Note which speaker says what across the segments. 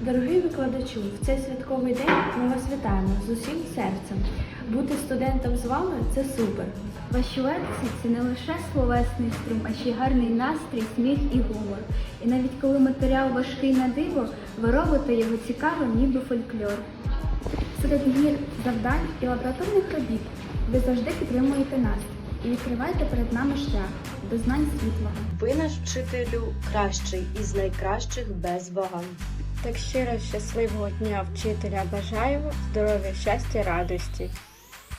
Speaker 1: Дорогий викладачу, в цей святковий день ми вас вітаємо з усім серцем. Бути студентом з вами це супер.
Speaker 2: Ваші лекції це не лише словесний струм, а ще й гарний настрій, сміх і гумор. І навіть коли матеріал важкий на диво, ви робите його цікавим, ніби фольклор. Серед гір завдань і лабораторних робіт ви завжди підтримуєте нас і відкриваєте перед нами шлях до знань світлого.
Speaker 3: Ви наш вчителю кращий із найкращих без вагань.
Speaker 4: Так щиро щасливого дня вчителя бажаємо, здоров'я, щастя, радості.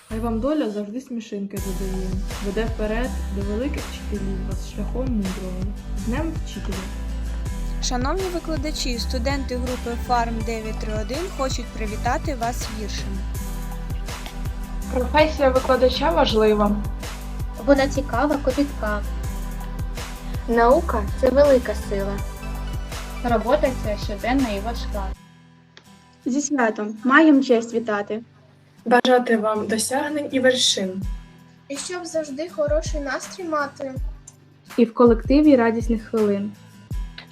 Speaker 5: Хай вам доля завжди смішинки додає, веде вперед до великих вчителів вас шляхом мудрого. З Днем вчителя!
Speaker 6: Шановні викладачі, студенти групи Фарм 931 хочуть привітати вас віршем.
Speaker 7: Професія викладача важлива.
Speaker 8: Вона цікава, копітка. Наука це велика сила.
Speaker 4: Робота ця щоденна і важка.
Speaker 9: Зі святом маємо честь вітати.
Speaker 7: Бажати вам досягнень і вершин.
Speaker 10: І щоб завжди хороший настрій мати.
Speaker 9: І в колективі радісних хвилин.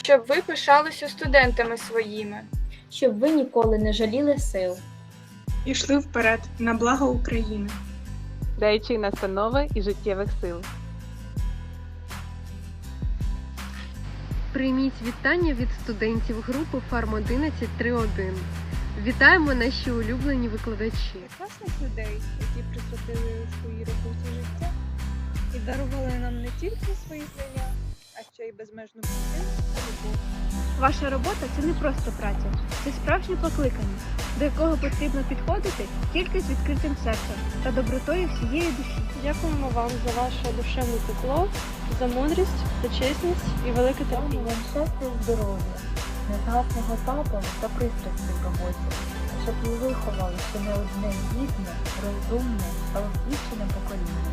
Speaker 11: Щоб ви пишалися студентами своїми.
Speaker 8: Щоб ви ніколи не жаліли сил.
Speaker 7: Ішли вперед на благо України.
Speaker 12: Даючи настанови і життєвих сил.
Speaker 13: Прийміть вітання від студентів групи Фарм 1131. Вітаємо наші улюблені викладачі.
Speaker 6: Класних людей, які присвятили своїй роботі життя і дарували нам не тільки свої знання, а ще й безмежну любов.
Speaker 9: Ваша робота це не просто праця, це справжнє покликання, до якого потрібно підходити тільки з відкритим серцем та добротою всієї душі.
Speaker 4: Дякуємо вам за ваше душевне тепло, за мудрість, за чесність і велике терпіння.
Speaker 3: щастя і здоров'я, незгасного табору та пристрасті в роботі, щоб ви виховали ще не одне гідне, розумне та освічене покоління.